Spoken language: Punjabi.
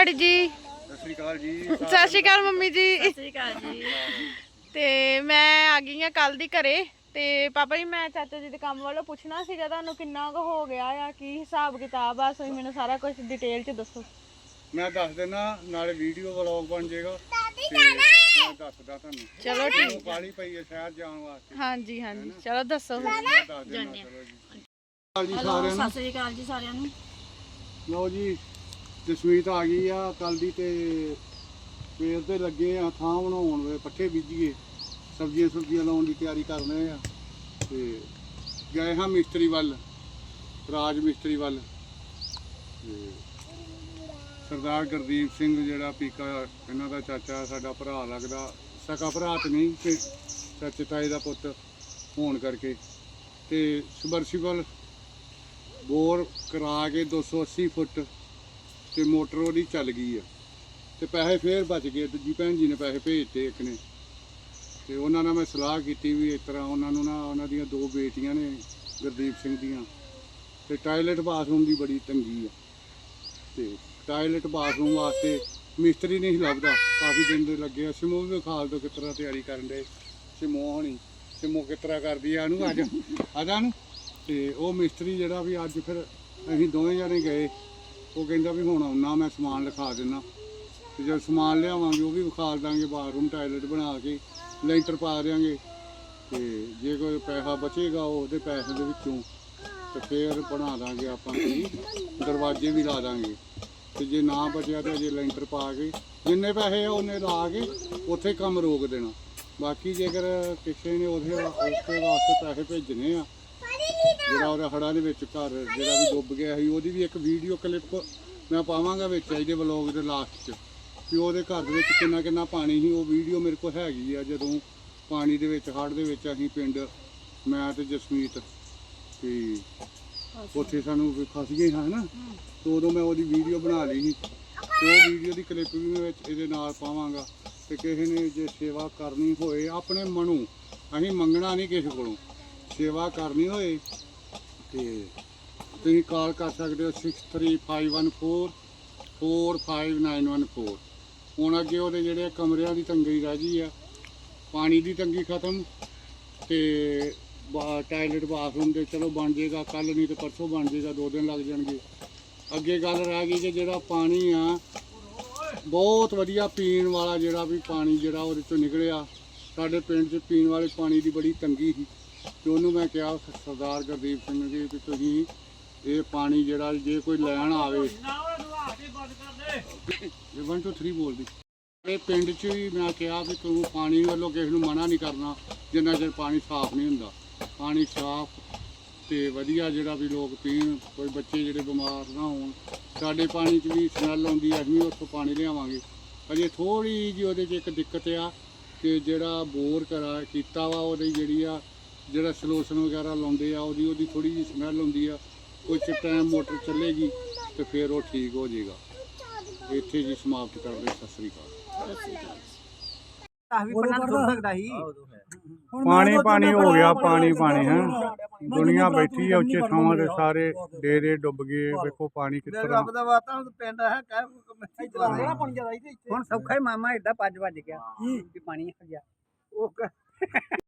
ਡੈਡੀ ਜੀ? ਸਤਿ ਸ੍ਰੀ ਅਕਾਲ ਜੀ ਸਤਿ ਸ਼੍ਰੀ ਅਕਾਲ ਮੰਮੀ ਜੀ। ਸਤਿ ਸ਼੍ਰੀ ਅਕਾਲ ਜੀ। ਤੇ ਮੈਂ ਆ ਗਈ ਆ ਕੱਲ ਦੀ ਘਰੇ ਤੇ ਪਾਪਾ ਜੀ ਮੈਂ ਚਾਚਾ ਜੀ ਦੇ ਕੰਮ ਵੱਲੋਂ ਪੁੱਛਣਾ ਸੀਗਾ ਤੁਹਾਨੂੰ ਕਿੰਨਾ ਕੁ ਹੋ ਗਿਆ ਆ ਕੀ ਹਿਸਾਬ ਕਿਤਾਬ ਆ ਤੁਸੀਂ ਮੈਨੂੰ ਸਾਰਾ ਕੁਝ ਡਿਟੇਲ ਚ ਦੱਸੋ। ਮੈਂ ਦੱਸ ਦਿੰਦਾ ਨਾਲੇ ਵੀਡੀਓ ਵਲੌਗ ਬਣ ਜਾਏਗਾ। ਤੇ ਮੈਂ ਦੱਸਦਾ ਤੁਹਾਨੂੰ। ਚਲੋ ਠੀਕ ਕਾਲੀ ਪਈ ਹੈ ਸ਼ਹਿਰ ਜਾਣ ਵਾਸਤੇ। ਹਾਂਜੀ ਹਾਂਜੀ। ਚਲੋ ਦੱਸੋ। ਮੈਂ ਦੱਸ ਦਿੰਦਾ ਚਲੋ ਜੀ ਸਤਿ ਜੀ। ਹਲੋ ਸਾਰਿਆਂ ਨੂੰ। ਸਤਿ ਸ਼੍ਰੀ ਅਕਾਲ ਜੀ ਸਾਰਿਆਂ ਨੂੰ। ਲਓ ਜੀ। ਜਸਮੀਤ ਆ ਗਈ ਆ ਕੱਲ ਦੀ ਤੇ ਸਵੇਰ ਤੇ ਲੱਗੇ ਆ, ਥਾਂ ਬਣਾਉਣ ਵੇ, ਪੱਠੇ ਬੀਜੀਏ। ਸਬਜ਼ੀਆਂ ਸੁਬਜ਼ੀਆਂ ਲਾਉਣ ਦੀ ਤਿਆਰੀ ਕਰ ਰਹੇ ਆ। ਤੇ ਗਏ ਹਾਂ ਮਿਸਤਰੀ ਵੱਲ, ਰਾਜ ਮਿਸਤਰੀ ਵੱਲ। ਤੇ ਸਰਦਾਰ ਗੁਰਦੀਪ ਸਿੰਘ ਜਿਹੜਾ ਪੀਕਾ, ਇਹਨਾਂ ਦਾ ਚਾਚਾ, ਸਾਡਾ ਭਰਾ ਲੱਗਦਾ। ਸਕਾ ਭਰਾ ਤੇ ਨਹੀਂ, ਤੇ ਚਾਚੇ ਤਾਏ ਦਾ ਪੁੱਤ ਹੋਣ ਕਰਕੇ। ਤੇ ਸਬਰਸੀਬਲ ਬੋਰ ਕਰਾ ਕੇ 280 ਫੁੱਟ ਤੇ ਮੋਟਰ ਉਹਦੀ ਚੱਲ ਗਈ ਆ। ਤੇ ਪੈਸੇ ਫੇਰ ਬਚ ਗਏ। ਦੂਜੀ ਭੈਣ ਜੀ ਨੇ ਪੈਸੇ ਭੇਜਤੇ ਇੱਕ ਨੇ। ਤੇ ਉਹਨਾਂ ਨਾਲ ਮੈਂ ਸਲਾਹ ਕੀਤੀ ਵੀ ਇਸ ਤਰ੍ਹਾਂ ਉਹਨਾਂ ਨੂੰ ਨਾ ਉਹਨਾਂ ਦੀਆਂ ਦੋ ਬੇਟੀਆਂ ਨੇ ਗੁਰਦੀਪ ਸਿੰਘ ਦੀਆਂ। ਤੇ ਟਾਇਲਟ ਬਾਥਰੂਮ ਦੀ ਬੜੀ ਤੰਗੀ ਆ। ਤੇ ਟਾਇਲਟ ਬਾਥਰੂਮ ਵਾਸਤੇ ਮਿਸਤਰੀ ਨਹੀਂ ਸੀ ਲੱਭਦਾ। ਕਾਫੀ ਦਿਨ ਦੇ ਲੱਗੇ ਆ। ਸਿਮੋ ਵੀ ਖਾਲ ਤੋਂ ਕਿਸ ਤਰ੍ਹਾਂ ਤਿਆਰੀ ਕਰਨ ਦੇ ਸਿਮੋ ਹੋਣੀ। ਸਿਮੋ ਕਿਸ ਤਰ੍ਹਾਂ ਕਰਦੀ ਆ? ਉਹਨੂੰ ਅੱਜ ਆਦਾ ਨੂੰ ਤੇ ਉਹ ਮਿਸਤਰੀ ਜਿਹੜਾ ਵੀ ਅੱਜ ਫਿਰ ਅਸੀਂ ਦੋਵੇਂ ਜਣੇ ਗਏ। ਉਹ ਕਹਿੰਦਾ ਵੀ ਹੁਣ ਆਉਣਾ, ਮੈਂ ਸਮਾਨ ਲਿਖਾ ਦਿੰਦਾ ਤੇ ਜਦ ਸਮਾਨ ਲਿਆਵਾਂਗੇ, ਉਹ ਵੀ ਵਿਖਾ ਦਾਂਗੇ, ਬਾਥਰੂਮ, ਟਾਇਲਟ ਬਣਾ ਕੇ, ਲੈਂਟਰ ਪਾ ਦਿਆਂਗੇ। ਤੇ ਜੇ ਕੋਈ ਪੈਸਾ ਬਚੇਗਾ ਉਹਦੇ ਪੈਸੇ ਦੇ ਵਿੱਚੋਂ, ਤੇ ਫੇਰ ਬਣਾ ਦਾਂਗੇ ਆਪਾਂ ਕੀ ਦਰਵਾਜ਼ੇ ਵੀ ਲਾ ਦਾਂਗੇ। ਤੇ ਜੇ ਨਾ ਬਚਿਆ ਤਾਂ ਅਜੇ ਲੈਂਟਰ ਪਾ ਕੇ, ਜਿੰਨੇ ਪੈਸੇ ਆ ਉਹਨੇ ਲਾ ਕੇ, ਉੱਥੇ ਕੰਮ ਰੋਕ ਦੇਣਾ। ਬਾਕੀ ਜੇਕਰ ਕਿਸੇ ਨੇ ਉਹਦੇ ਉਸ ਵਾਸਤੇ ਪੈਸੇ ਭੇਜਣੇ ਆ ਜਿਹੜਾ ਉਹਦਾ ਹੜਾਂ ਦੇ ਵਿੱਚ ਘਰ, ਜਿਹੜਾ ਵੀ ਡੁੱਬ ਗਿਆ ਸੀ, ਉਹਦੀ ਵੀ ਇੱਕ ਵੀਡੀਓ ਕਲਿੱਪ ਮੈਂ ਪਾਵਾਂਗਾ ਵਿੱਚ ਇਹਦੇ ਵਲੌਗ ਦੇ ਲਾਸਟ 'ਚ ਕਿ ਉਹਦੇ ਘਰ ਦੇ ਵਿੱਚ ਕਿੰਨਾ ਕਿੰਨਾ ਪਾਣੀ ਸੀ, ਉਹ ਵੀਡੀਓ ਮੇਰੇ ਕੋਲ ਹੈਗੀ ਆ, ਜਦੋਂ ਪਾਣੀ ਦੇ ਵਿੱਚ, ਹੜ੍ਹ ਦੇ ਵਿੱਚ ਅਸੀਂ ਪਿੰਡ, ਮੈਂ ਤੇ ਜਸਮੀਤ, ਤੇ ਉੱਥੇ ਸਾਨੂੰ ਫਸ ਗਏ ਹਾਂ ਨਾ ਤੇ ਉਦੋਂ ਮੈਂ ਉਹਦੀ ਵੀਡੀਓ ਬਣਾ ਲਈ ਸੀ, ਤੇ ਉਹ ਵੀਡੀਓ ਦੀ ਕਲਿੱਪ ਵੀ ਮੈਂ ਵਿੱਚ ਇਹਦੇ ਨਾਲ ਪਾਵਾਂਗਾ, ਤੇ ਕਿਸੇ ਨੇ ਜੇ ਸੇਵਾ ਕਰਨੀ ਹੋਏ ਆਪਣੇ ਮਨੋਂ, ਅਸੀਂ ਮੰਗਣਾ ਨਹੀਂ ਕਿਸੇ ਕੋਲੋਂ। ਸੇਵਾ ਕਰਨੀ ਹੋਏ ਤੇ ਤੁਸੀਂ ਕਾਲ ਕਰ ਸਕਦੇ ਹੋ 635144 45914 ਹੁਣ ਅੱਗੇ ਉਹਦੇ ਜਿਹੜੇ ਕਮਰਿਆਂ ਦੀ ਤੰਗੀ ਰਹਿ ਗਈ ਆ, ਪਾਣੀ ਦੀ ਤੰਗੀ ਖਤਮ ਤੇ ਬਾ- ਟਾਇਲਟ ਬਾਥਰੂਮ ਦੇ ਚਲੋ ਬਣ ਜਾਏਗਾ ਕੱਲ ਨਹੀਂ ਤੇ ਪਰਸੋਂ ਬਣ ਜਾਏਗਾ, ਦੋ ਦਿਨ ਲੱਗ ਜਾਣਗੇ। ਅੱਗੇ ਗੱਲ ਰਹਿ ਗਈ ਕਿ ਜਿਹੜਾ ਪਾਣੀ ਆ, ਬਹੁਤ ਵਧੀਆ ਪੀਣ ਵਾਲਾ ਜਿਹੜਾ ਵੀ ਪਾਣੀ ਜਿਹੜਾ ਉਹਦੇ ਚੋਂ ਨਿਕਲਿਆ, ਸਾਡੇ ਪਿੰਡ 'ਚ ਪੀਣ ਵਾਲੇ ਪਾਣੀ ਦੀ ਬੜੀ ਤੰਗੀ ਸੀ। ਤੇ ਉਹਨੂੰ ਮੈਂ ਕਿਹਾ ਸਰਦਾਰ ਗੁਰਦੀਪ ਸਿੰਘ ਜੀ ਕਿ ਤੁਸੀਂ ਇਹ ਪਾਣੀ ਜਿਹੜਾ, ਜੇ ਕੋਈ ਲੈਣ ਆਵੇ। ਇਹ 1 2 3 ਬੋਲਦੀ ਇਹ ਪਿੰਡ 'ਚ ਵੀ ਮੈਂ ਕਿਹਾ ਵੀ ਤੂੰ ਪਾਣੀ ਵੱਲੋਂ ਕਿਸੇ ਨੂੰ ਮਨਾ ਨਹੀਂ ਕਰਨਾ, ਜਿੰਨਾ ਚਿਰ ਪਾਣੀ ਸਾਫ਼ ਨਹੀਂ ਹੁੰਦਾ। ਪਾਣੀ ਸਾਫ਼ ਤੇ ਵਧੀਆ ਜਿਹੜਾ ਵੀ ਲੋਕ ਪੀਣ, ਕੋਈ ਬੱਚੇ ਜਿਹੜੇ ਬਿਮਾਰ ਨਾ ਹੋਣ। ਸਾਡੇ ਪਾਣੀ 'ਚ ਵੀ ਸਮੈਲ ਆਉਂਦੀ ਆ, ਅਸੀਂ ਵੀ ਉੱਥੋਂ ਪਾਣੀ ਲਿਆਵਾਂਗੇ। ਅਜੇ ਥੋੜੀ ਜਿਹੀ ਉਹਦੇ 'ਚ ਇੱਕ ਦਿੱਕਤ ਆ ਕਿ ਜਿਹੜਾ ਬੋਰ ਕਰਾ, ਕੀਤਾ ਵਾ, ਉਹਦੀ ਜਿਹੜੀ ਆ ਜਿਹੜਾ ਸਲੋਸ਼ਨ ਵਗੈਰਾ ਲਾਉਂਦੇ ਆ ਉਹਦੀ ਉਹਦੀ ਥੋੜੀ ਜਿਹੀ ਸਮੈਲ ਆਉਂਦੀ ਆ। ਕੁਝ ਟਾਈਮ ਮੋਟਰ ਚੱਲੇਗੀ ਤੇ ਫਿਰ ਉਹ ਠੀਕ ਹੋ ਜਾਏਗਾ। ਇੱਥੇ ਜੀ ਸਮਾਪਤ ਕਰਦੇ ਸਤਿ ਸ੍ਰੀ ਅਕਾਲ। ਸਤਿ ਸ਼੍ਰੀ ਪਾਣੀ ਪਾਣੀ ਹੋ ਗਿਆ ਪਾਣੀ ਪਾਣੀ ਹੈ? ਦੁਨੀਆ ਬੈਠੀ ਆ ਉੱਚੇ ਥਾਵਾਂ ਤੇ ਸਾਰੇ ਡੇਰੇ ਡੁੱਬ ਗਏ ਵੇਖੋ ਪਾਣੀ ਤਰ੍ਹਾਂ ਰੱਬ ਦਾ ਵਾਤਾ ਹੁਣ ਪਿੰਡ ਹੈ ਕਹਿ ਮੈਂ ਚਲਾ ਪਾਣੀ ਜ਼ਿਆਦਾ ਇੱਥੇ। ਹੁਣ ਸੌਖਾ ਹੀ ਮਾਮਾ ਏਡਾ ਭੱਜ ਭੱਜ ਗਿਆ ਕਿ ਪਾਣੀ ਆ ਗਿਆ। ਉਹ